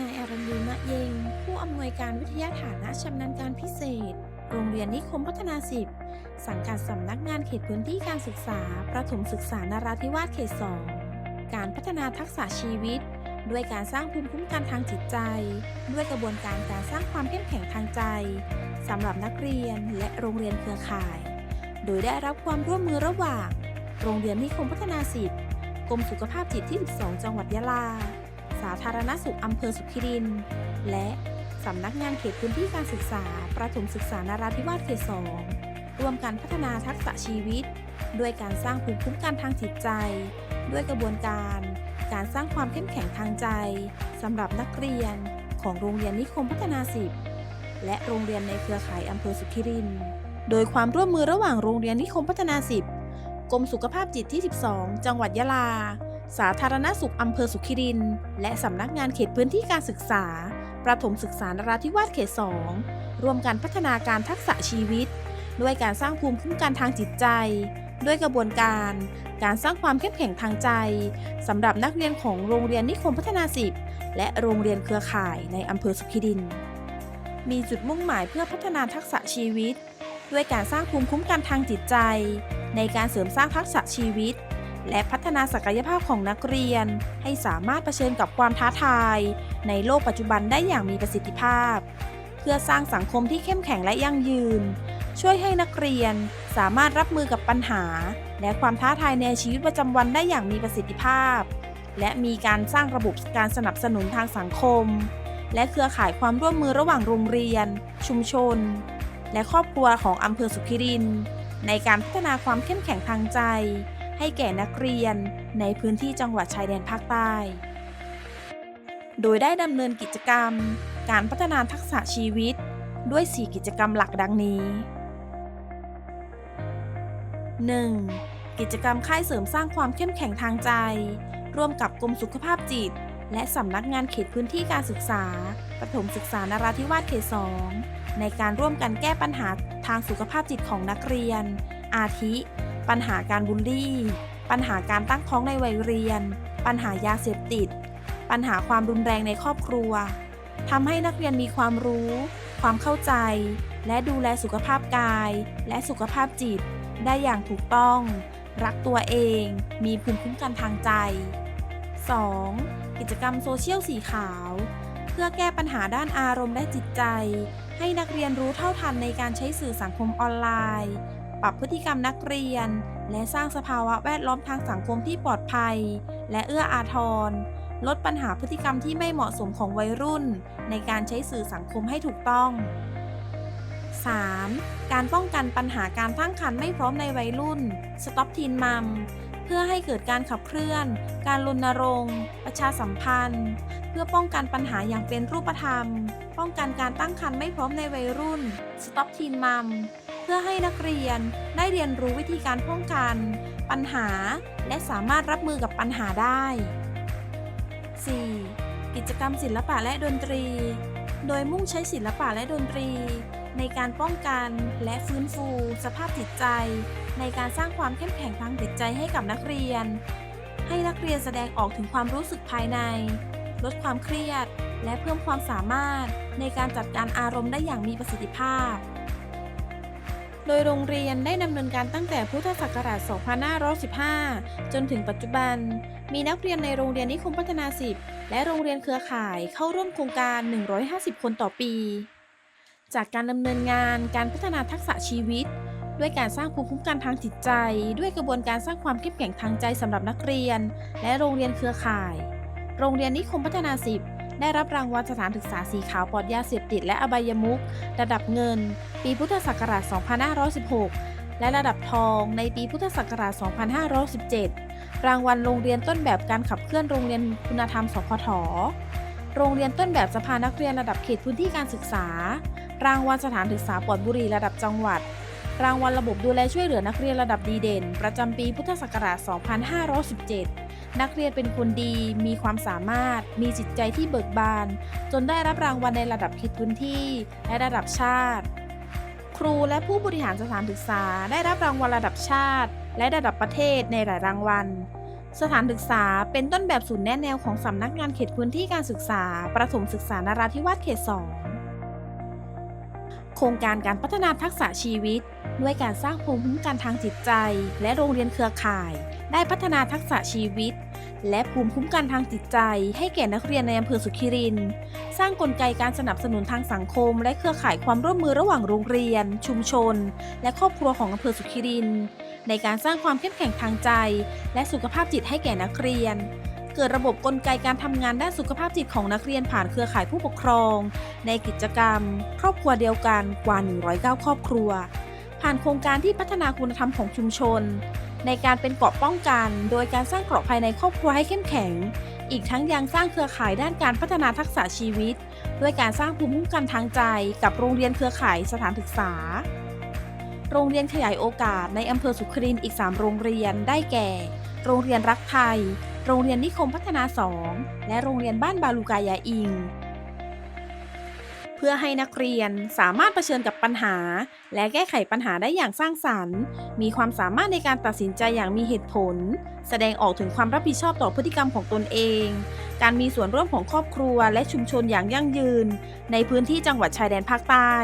นายอรัญยูมะเยง ผู้อำนวยการวิทยาฐานะชำนาญการพิเศษ โรงเรียนนิคมพัฒนาสิบสังกัดสำนักงานเขตพื้นที่การศึกษา ประถมศึกษานราธิวาสเขต2การพัฒนาทักษะชีวิต ด้วยการสร้างภูมิคุ้มกันทางจิตใจ ด้วยกระบวนการการสร้างความเข้มแข็งทางใจสำหรับนักเรียนและโรงเรียนเครือข่าย โดยได้รับความร่วมมือระหว่าง โรงเรียนนิคมพัฒนาสิบกรมสุขภาพจิตที่ 12 จังหวัดยะลา สาธารณสุขอำเภอสุขิริน และสำนักงานเขตพื้นที่การศึกษา ประถมศึกษานาราธิวาสเขต2ร่วมกันพัฒนาทักษะชีวิต ด้วยการสร้างภูมิคุ้มกันทางจิตใจ ด้วยกระบวนการ การสร้างความเข้มแข็งทางใจสำหรับนักเรียนของโรงเรียนนิคมพัฒนาสิบและโรงเรียนในเครือข่ายอำเภอสุขิริน โดยความร่วมมือระหว่างโรงเรียนนิคมพัฒนาสิบกรมสุขภาพจิตที่ 12 จังหวัดยะลา สาธารณสุขอำเภอสุขิริน และสำนักงานเขตพื้นที่การศึกษา ประถมศึกษานราธิวาสเขต 2 ร่วมกันพัฒนาการทักษะชีวิต ด้วยการสร้างภูมิคุ้มกันทางจิตใจ ด้วยกระบวนการ การสร้างความเข้มแข็งทางใจสำหรับนักเรียนของโรงเรียนนิคมพัฒนาสิบและโรงเรียนเครือข่ายในอำเภอสุขิริน มีจุดมุ่งหมายเพื่อพัฒนาทักษะชีวิต ด้วยการสร้างภูมิคุ้มกันทางจิตใจ ในการเสริมสร้างทักษะชีวิต และพัฒนาศักยภาพของนักเรียน ให้สามารถเผชิญกับความท้าทาย ในโลกปัจจุบันได้อย่างมีประสิทธิภาพ เพื่อสร้างสังคมที่เข้มแข็งและยั่งยืน ช่วยให้นักเรียนสามารถรับมือกับปัญหา และความท้าทายในชีวิตประจำวันได้อย่างมีประสิทธิภาพ และมีการสร้างระบบการสนับสนุนทางสังคม และเครือข่ายความร่วมมือระหว่างโรงเรียน ชุมชน และครอบครัวของอำเภอสุขิรินในการพัฒนาความเข้มแข็งทางใจ ให้แก่นักเรียนในพื้นที่จังหวัดชายแดนภาคใต้ โดยได้ดำเนินกิจกรรม การพัฒนาทักษะชีวิต ด้วย 4 กิจกรรมหลักดังนี้ 1. กิจกรรมค่ายเสริมสร้างความเข้มแข็งทางใจ ร่วมกับกรมสุขภาพจิต และสำนักงานเขตพื้นที่การศึกษา ประถมศึกษานราธิวาสเขต 2 ในการร่วมกันแก้ปัญหาทางสุขภาพจิตของนักเรียน อาทิ ปัญหาการบูลลี่ ปัญหาการตั้งท้องในวัยเรียน ปัญหายาเสพติด ปัญหาความรุนแรงในครอบครัวทำให้นักเรียนมีความรู้ ความเข้าใจ และดูแลสุขภาพกาย และสุขภาพจิต ได้อย่างถูกต้อง รักตัวเอง มีภูมิคุ้มกันทางใจ 2. กิจกรรมโซเชียลสีขาว เพื่อแก้ปัญหาด้านอารมณ์และจิตใจ ให้นักเรียนรู้เท่าทันในการใช้สื่อสังคมออนไลน์ ปรับพฤติกรรมนักเรียน และสร้างสภาวะแวดล้อมทางสังคมที่ปลอดภัย และเอื้ออาทร ลดปัญหาพฤติกรรมที่ไม่เหมาะสมของวัยรุ่น ในการใช้สื่อสังคมให้ถูกต้อง 3. การป้องกันปัญหาการตั้งครรภ์ไม่พร้อมในวัยรุ่น Stop Teen Mom เพื่อให้เกิดการขับเคลื่อน การรณรงค์ ประชาสัมพันธ์ เพื่อป้องกันปัญหาอย่างเป็นรูปธรรม ป้องกันการตั้งครรภ์ไม่พร้อมในวัยรุ่น Stop Teen Mom เพื่อให้นักเรียนได้เรียนรู้วิธีการป้องกัน ปัญหา และสามารถรับมือกับปัญหาได้ 4. กิจกรรมศิลปะและดนตรี โดยมุ่งใช้ศิลปะและดนตรี ในการป้องกันและฟื้นฟู สภาพจิตใจ ในการสร้างความเข้มแข็งทางจิตใจให้กับนักเรียน ให้นักเรียนแสดงออกถึงความรู้สึกภายใน ลดความเครียด และเพิ่มความสามารถในการจัดการอารมณ์ได้อย่างมีประสิทธิภาพ โดยโรงเรียนได้ดำเนินการตั้งแต่พุทธศักราช 2515 จนถึงปัจจุบัน มีนักเรียนในโรงเรียนนิคมพัฒนา 10 และโรงเรียนเครือข่ายเข้าร่วมโครงการ 150 คนต่อปี จากการดำเนินงานการพัฒนาทักษะชีวิต ด้วยการสร้างภูมิคุ้มกันทางจิตใจ ด้วยกระบวนการสร้างความเข้มแข็งทางใจสำหรับนักเรียน และโรงเรียนเครือข่าย โรงเรียนนิคมพัฒนา 10 ได้รับรางวัลสถานศึกษาสีขาวปลอดยาเสพติดและอบายมุขระดับเงิน ปีพุทธศักราช 2516 และระดับทองในปีพุทธศักราช 2517 รางวัลโรงเรียนต้นแบบการขับเคลื่อนโรงเรียนคุณธรรมสพทโรงเรียนต้นแบบสภานักเรียนระดับเขตพื้นที่การศึกษา รางวัลสถานศึกษาปลอดบุรีระดับจังหวัด รางวัลระบบดูแลช่วยเหลือนักเรียนระดับดีเด่น ประจำปีพุทธศักราช 2517 นักเรียนเป็นคนดี มีความสามารถ มีจิตใจที่เบิกบาน จนได้รับรางวัลในระดับเขตพื้นที่ และระดับชาติ ครูและผู้บริหารสถานศึกษาได้รับรางวัลระดับชาติ และระดับประเทศในหลายรางวัล สถานศึกษาเป็นต้นแบบศูนย์แนะแนวของสำนักงานเขตพื้นที่การศึกษา ประถมศึกษานราธิวาสเขต 2 โครงการการพัฒนาทักษะชีวิต ด้วยการสร้างภูมิคุ้มกันทางจิตใจ และโรงเรียนเครือข่าย ได้พัฒนาทักษะชีวิต และภูมิคุ้มกันทางจิตใจ ให้แก่นักเรียนในอำเภอสุขิริน สร้างกลไกการสนับสนุนทางสังคม และเครือข่ายความร่วมมือระหว่างโรงเรียน ชุมชน และครอบครัวของอำเภอสุขิริน ในการสร้างความเข้มแข็งทางใจ และสุขภาพจิตให้แก่นักเรียน เกิดระบบกลไกการทำงานด้านสุขภาพจิตของนักเรียนผ่านเครือข่ายผู้ปกครอง ในกิจกรรม ครอบครัวเดียวกันกว่า 109 ครอบครัว ผ่านโครงการที่พัฒนาคุณธรรมของชุมชน ในการเป็นเกราะป้องกัน โดยการสร้างเกราะภายในครอบครัวให้เข้มแข็ง อีกทั้งยังสร้างเครือข่ายด้านการพัฒนาทักษะชีวิต ด้วยการสร้างภูมิคุ้มกันทางใจ กับโรงเรียนเครือข่ายสถานศึกษาโรงเรียนขยายโอกาสในอำเภอสุขรินอีก 3 โรงเรียนได้แก่ โรงเรียนรักไทย โรงเรียนนิคมพัฒนา 2 และโรงเรียนบ้านบาลูกายาอิง เพื่อให้นักเรียนสามารถเผชิญกับปัญหา และแก้ไขปัญหาได้อย่างสร้างสรรค์ มีความสามารถในการตัดสินใจอย่างมีเหตุผล แสดงออกถึงความรับผิดชอบต่อพฤติกรรมของตนเอง การมีส่วนร่วมของครอบครัวและชุมชนอย่างยั่งยืน ในพื้นที่จังหวัดชายแดนภาคใต้